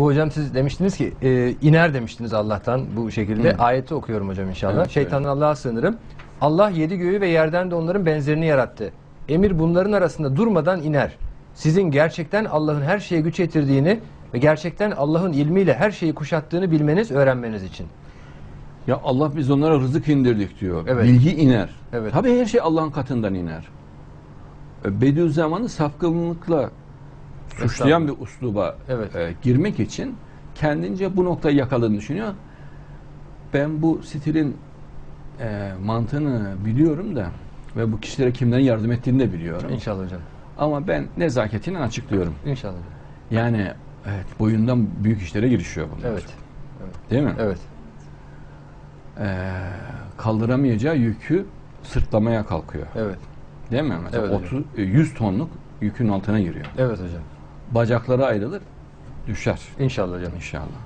Bu hocam siz demiştiniz ki e, iner demiştiniz Allah'tan bu şekilde. Hı. Ayeti okuyorum hocam inşallah. Evet, Şeytandan Allah'a sığınırım. Allah yedi göğü ve yerden de onların benzerini yarattı. Emir bunların arasında durmadan iner. Sizin gerçekten Allah'ın her şeye güç yetirdiğini ve gerçekten Allah'ın ilmiyle her şeyi kuşattığını bilmeniz, öğrenmeniz için. Ya Allah biz onlara rızık indirdik diyor. Evet. Bilgi iner. Evet. Tabii her şey Allah'ın katından iner. Bediüzzaman'ı safkınlıkla suçlayan bir usluba Evet. e, girmek için kendince bu noktayı yakaladığını düşünüyor. Ben bu stilin e, mantığını biliyorum da ve bu kişilere kimden yardım ettiğini de biliyorum. İnşallah hocam. Ama ben nezaketiyle açıklıyorum. İnşallah. Yani evet, boyundan büyük işlere girişiyor bunlar. Evet. Değil mi? Evet. Ee, kaldıramayacağı yükü sırtlamaya kalkıyor. Evet. Değil mi? Mesela Evet hocam. 30 e, 100 tonluk yükün altına giriyor. Evet hocam. Bacakları ayrılır, düşer İnşallah hocam. inşallah.